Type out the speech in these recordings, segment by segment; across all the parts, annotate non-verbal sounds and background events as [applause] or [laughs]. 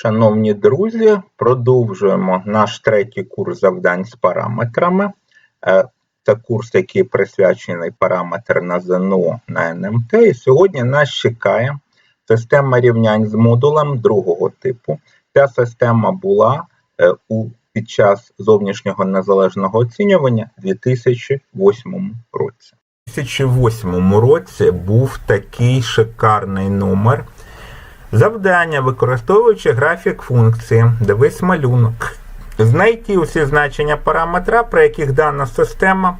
Шановні друзі, продовжуємо наш третій курс завдань з параметрами. Е, Це курс, який присвячений параметр на ЗНО на НМТ. І сьогодні нас чекає система рівнянь з модулем другого типу. Ця система була е, у під час зовнішнього незалежного оцінювання у 2008 році. У 2008 році був такий шикарний номер. Завдання, використовуючи графік функції, дивись малюнок. Знайти усі значення параметра, при яких дана система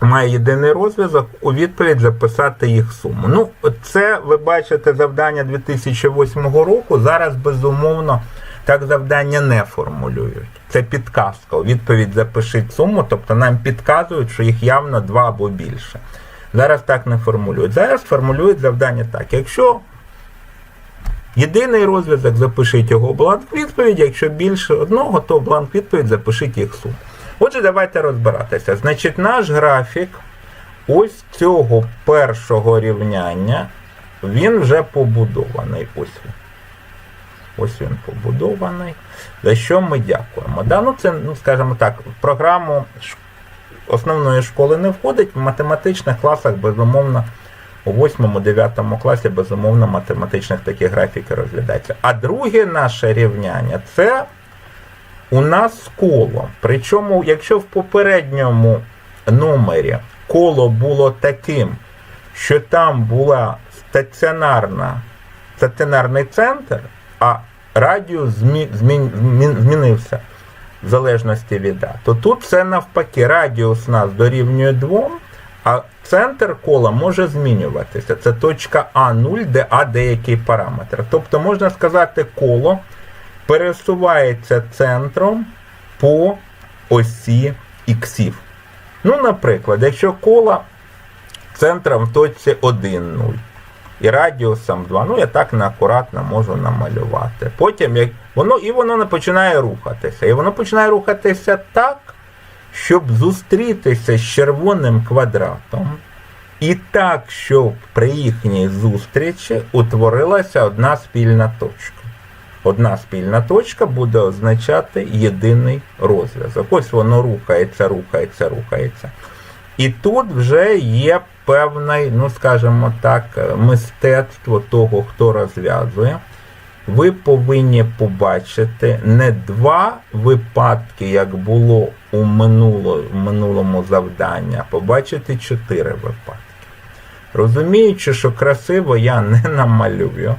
має єдиний розв'язок, у відповідь записати їх суму. Ну, це ви бачите завдання 2008 року. Зараз, безумовно, так завдання не формулюють. Це підказка. У відповідь запишіть суму, тобто нам підказують, що їх явно два або більше. Зараз так не формулюють. Зараз формулюють завдання так. Якщо Єдиний розв'язок, запишіть його бланк відповіді. Якщо більше одного, то бланк відповідь запишіть їх суму. Отже, давайте розбиратися. Значить, наш графік ось цього першого рівняння, він вже побудований. Ось він. Ось він побудований. За що ми дякуємо. Да? Ну, Це, ну, скажімо так, в програму основної школи не входить, в математичних класах, безумовно. У 8-9 класі, безумовно, математичних такі графіки розглядаються. А друге наше рівняння це у нас коло. Причому, якщо в попередньому номері коло було таким, що там була стаціонарна, стаціонарний центр, а радіус змі, змін, змінився в залежності від А, то тут все навпаки, радіус нас дорівнює 2. А центр кола може змінюватися. Це точка А0, де А деякий параметр. Тобто, можна сказати, коло пересувається центром по осі іксів. Ну, наприклад, якщо коло центром в точці 1, 0 і радіусом 2, ну я так неакуратно можу намалювати. Потім як воно і воно починає рухатися. І воно починає рухатися так щоб зустрітися з червоним квадратом, і так, щоб при їхній зустрічі утворилася одна спільна точка. Одна спільна точка буде означати єдиний розв'язок. Ось воно рухається, рухається, рухається. І тут вже є певне, ну скажімо так, мистецтво того, хто розв'язує ви повинні побачити не два випадки, як було у минуло, минулому завданні, а побачити чотири випадки. Розуміючи, що красиво я не [laughs] намалюю,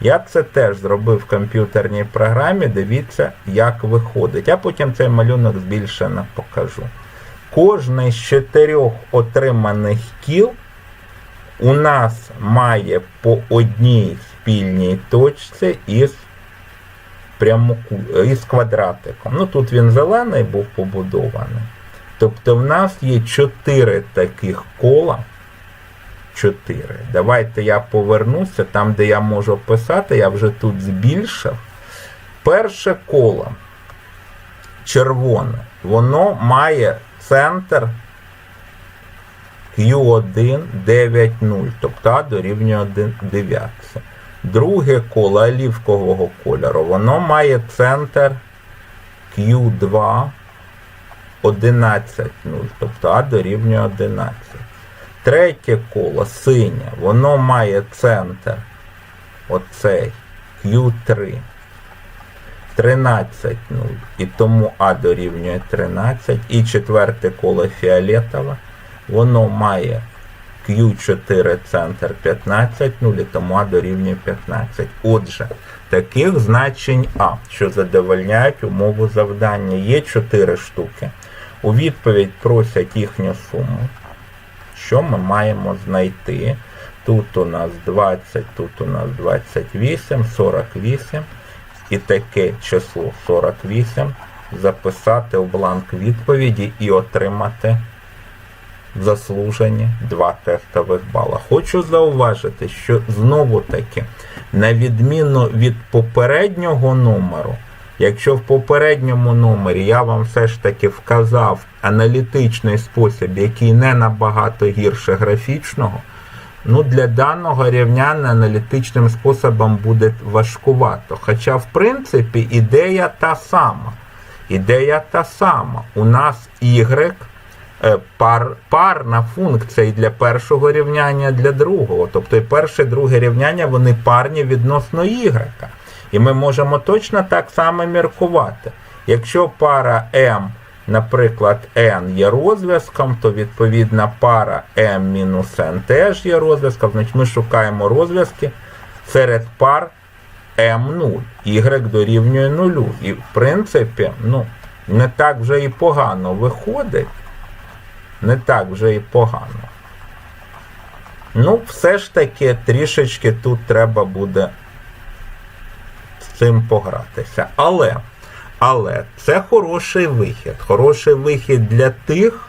я це теж зробив в комп'ютерній програмі, дивіться, як виходить. Я потім цей малюнок збільшено покажу. Кожний з чотирьох отриманих кіл у нас має по одній спільній точці із прямоку... із квадратиком. Ну тут він зелений був побудований. Тобто в нас є чотири таких кола. Чотири. Давайте я повернуся, там, де я можу писати, я вже тут збільшив. Перше коло червоне, воно має центр Q1 9, 0, тобто А дорівнює 9. Друге коло олівкового кольору, воно має центр Q2 11, 0, тобто А дорівнює 11. Третє коло синє, воно має центр оцей Q3. 13, 0, і тому А дорівнює 13. І четверте коло фіолетове воно має Q4 центр 15, 0, тому А дорівнює 15. Отже, таких значень А, що задовольняють умову завдання, є 4 штуки. У відповідь просять їхню суму. Що ми маємо знайти? Тут у нас 20, тут у нас 28, 48. І таке число 48 записати в бланк відповіді і отримати заслужені два тестових бала. Хочу зауважити, що знову таки, на відміну від попереднього номеру, якщо в попередньому номері я вам все ж таки вказав аналітичний спосіб, який не набагато гірше графічного, ну, для даного рівняння аналітичним способом буде важкувато. Хоча, в принципі, ідея та сама. Ідея та сама. У нас y пар, парна функція і для першого рівняння, для другого. Тобто і перше, друге рівняння вони парні відносно y. І ми можемо точно так само міркувати. Якщо пара m, наприклад, n є розв'язком, то відповідна пара m-n теж є розв'язком. Значить ми шукаємо розв'язки серед пар m0. Y дорівнює 0. І в принципі, ну, не так вже і погано виходить. Не так вже і погано. Ну, все ж таки, трішечки тут треба буде з цим погратися. Але, але це хороший вихід. Хороший вихід для тих,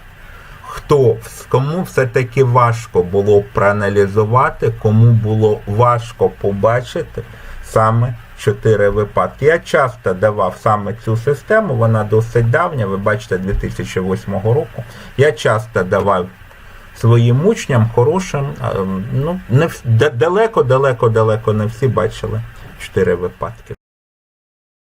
хто кому все-таки важко було проаналізувати, кому було важко побачити саме чотири випадки. Я часто давав саме цю систему, вона досить давня, ви бачите, 2008 року. Я часто давав своїм учням хорошим, ну, не далеко, далеко, далеко не всі бачили чотири випадки.